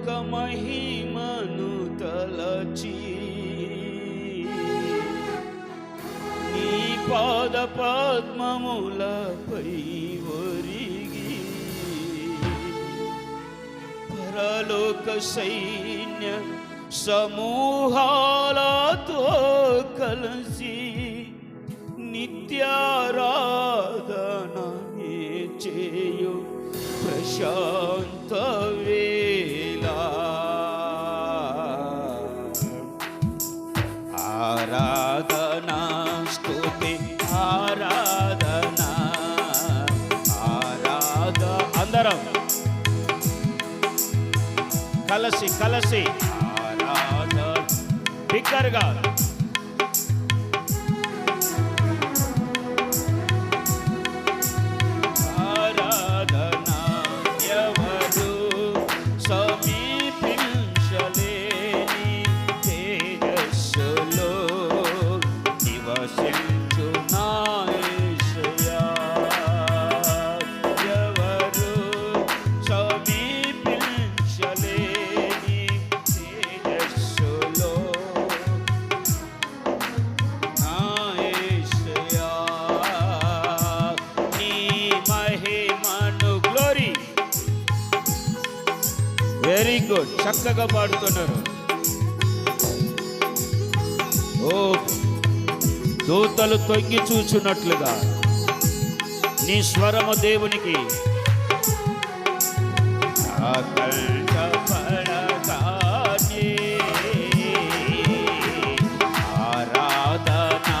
యొక్క మహిమను తలచి. నీ పాద పద్మములపై ఒరిగి. పరలోక సైన్య సమూహాలతో కలిసి నిత్యారాధన చేయు ప్రశా ఆరాధన స్తుతి ఆరాధన. ఆరాధ అందరం. కలసి కలసి. ఆరాధ. బిగ్గరగా. వెరీ గుడ్ చక్కగా పాడుతున్నారు. ఓ దూతలు తొంగి చూచున్నట్లుగా. నీ స్వరము దేవునికి. ఆకర్షపడగానే ఆరాధనా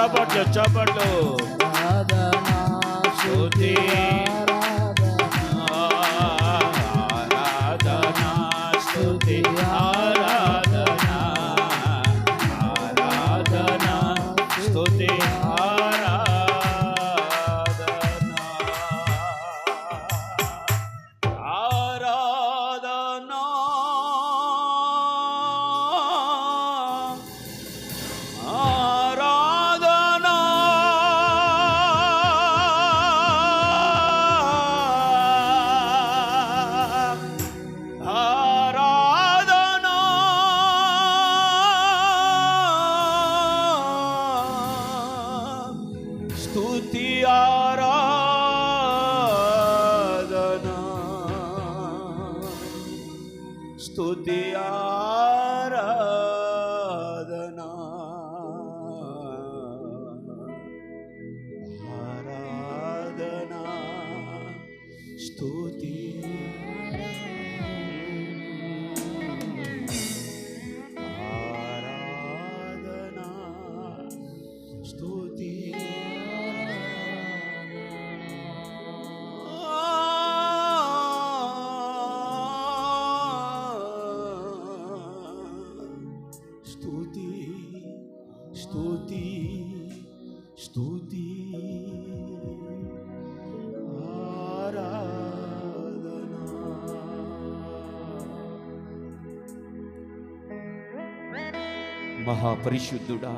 చప్పట్లు చప్పట్లు. స్తుతి స్థుతి ఆరాధనా. స్థుతి ఆరాధనా స్థుతి స్థుతి ఆరాధనా మహాపరిశుద్ధుడా